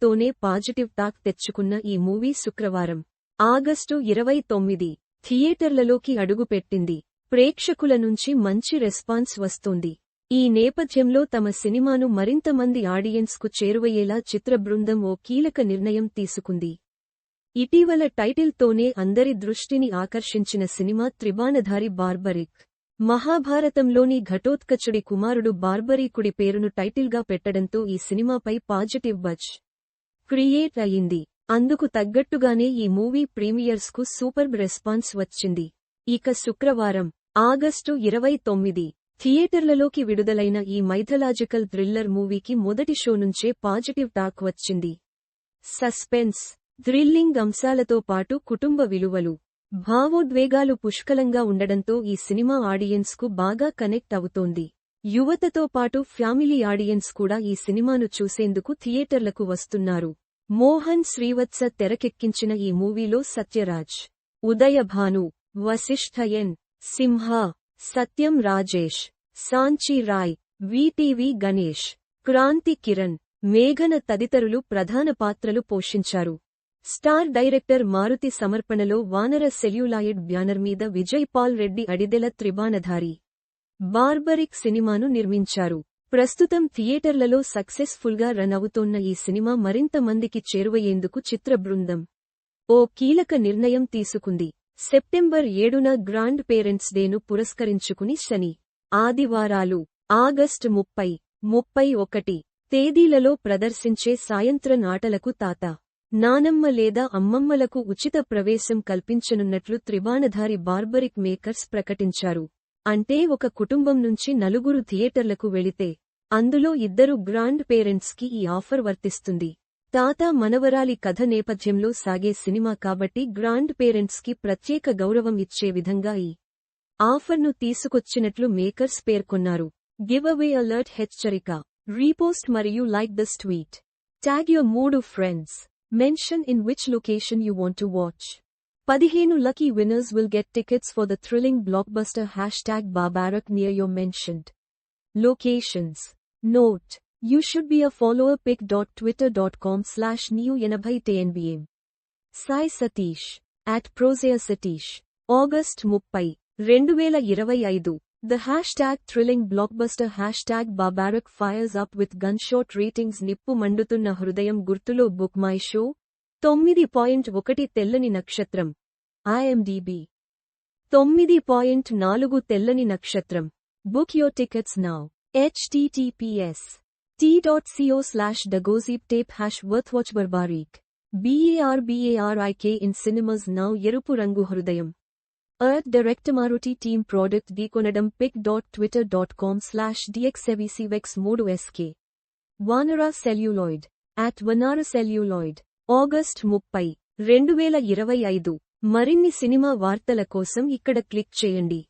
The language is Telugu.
తోనే పాజిటివ్ టాక్ తెచ్చుకున్న ఈ మూవీ శుక్రవారం ఆగస్టు ఇరవై తొమ్మిది థియేటర్లలోకి అడుగుపెట్టింది. ప్రేక్షకుల నుంచి మంచి రెస్పాన్స్ వస్తోంది. ఈ నేపథ్యంలో తమ సినిమాను మరింత మంది ఆడియన్స్కు చేరువయ్యేలా చిత్ర బృందం ఓ కీలక నిర్ణయం తీసుకుంది. ఇటీవల టైటిల్తోనే అందరి దృష్టిని ఆకర్షించిన సినిమా త్రిబాణధారి బార్బరిక్ మహాభారతంలోని ఘటోత్కచుడి కుమారుడు బార్బరీకుడి పేరును టైటిల్గా పెట్టడంతో ఈ సినిమాపై పాజిటివ్ బజ్ క్రియేట్ అయింది అందుకు తగ్గట్టుగానే ఈ మూవీ ప్రీమియర్స్కు సూపర్బ్ రెస్పాన్స్ వచ్చింది. ఇక శుక్రవారం ఆగస్టు ఇరవై తొమ్మిది థియేటర్లలోకి విడుదలైన ఈ మైథలాజికల్ థ్రిల్లర్ మూవీకి మొదటి షో నుంచే పాజిటివ్ టాక్ వచ్చింది. సస్పెన్స్ థ్రిల్లింగ్ అంశాలతో పాటు కుటుంబ విలువలు భావోద్వేగాలు పుష్కలంగా ఉండడంతో ఈ సినిమా ఆడియన్స్కు బాగా కనెక్ట్ అవుతోంది. యువతతో పాటు ఫ్యామిలీ ఆడియన్స్ కూడా ఈ సినిమాను చూసేందుకు థియేటర్లకు వస్తున్నారు. మోహన్ శ్రీవత్స తెరకెక్కించిన ఈ మూవీలో సత్యరాజ్ ఉదయభాను వశిష్ఠయన్ సింహ సత్యం రాజేష్ సాంచి రాయ్ వీటీవీ గణేష్ క్రాంతి కిరణ్ మేఘన తదితరులు ప్రధాన పాత్రలు పోషించారు. స్టార్ డైరెక్టర్ మారుతి సమర్పణలో వానర సెల్యులాయిడ్ బ్యానర్ మీద విజయ్ పాల్ రెడ్డి అడిదెల త్రిబాణధారి బార్బరిక్ సినిమాను నిర్మించారు. ప్రస్తుతం థియేటర్లలో సక్సెస్ఫుల్గా రన్ అవుతోన్న ఈ సినిమా మరింత మందికి చేరువయ్యేందుకు చిత్ర బృందం ఓ కీలక నిర్ణయం తీసుకుంది. సెప్టెంబర్ ఏడున గ్రాండ్ పేరెంట్స్ డేను పురస్కరించుకుని శని ఆదివారాలు ఆగస్టు ముప్పై ముప్పై ఒకటి తేదీలలో ప్రదర్శించే సాయంత్ర నాటలకు తాత నానమ్మ లేదా అమ్మమ్మలకు ఉచిత ప్రవేశం కల్పించనున్నట్లు త్రిబాణధారి బార్బరిక్ మేకర్స్ ప్రకటించారు. అంటే ఒక కుటుంబం నుంచి నలుగురు థియేటర్లకు వెళితే అందులో ఇద్దరు గ్రాండ్ పేరెంట్స్కి ఈ ఆఫర్ వర్తిస్తుంది. తాత మనవరాలి కథ నేపథ్యంలో సాగే సినిమా కాబట్టి గ్రాండ్ పేరెంట్స్కి ప్రత్యేక గౌరవం ఇచ్చే విధంగా ఈ ఆఫర్ను తీసుకొచ్చినట్లు మేకర్స్ పేర్కొన్నారు. గివ్ అవే అలర్ట్ హెచ్చరిక. రీపోస్ట్ మరియు like the tweet. Tag your మూడు friends. Mention in which location you want to watch. Mention in which location you want to watch. Padihenu lucky winners will get tickets for the thrilling blockbuster hashtag Barbarak near your mentioned locations. Note, you should be a follower pic.twitter.com slash new Sai Satish. At Prosea Satish. August 30, 2025. The hashtag thrilling blockbuster hashtag barbaric fires up with gunshot ratings నిప్పు మండుతున్న హృదయం గుర్తులో బుక్ మై షో తొమ్మిది పాయింట్ ఒకటి తెల్లని నక్షత్రం. ఐఎండిబి తొమ్మిది పాయింట్ నాలుగు తెల్లని నక్షత్రం. Book your tickets now HTTPS T dot CO slash డగోజీప్ tape hash worth watch Barbarik BAR BARBARIK in cinemas now ఎరుపు రంగు హృదయం earth direct Maruthi team product Director pic dot Twitter dot com slash డిఎక్స్ఎవిసివెక్స్ మూడు SK Vanara Celluloid. At Vanara Celluloid. August ముప్పై రెండు వేల ఇరవై ఐదు. మరిన్ని సినిమా వార్తల కోసం ఇక్కడ క్లిక్ చేయండి.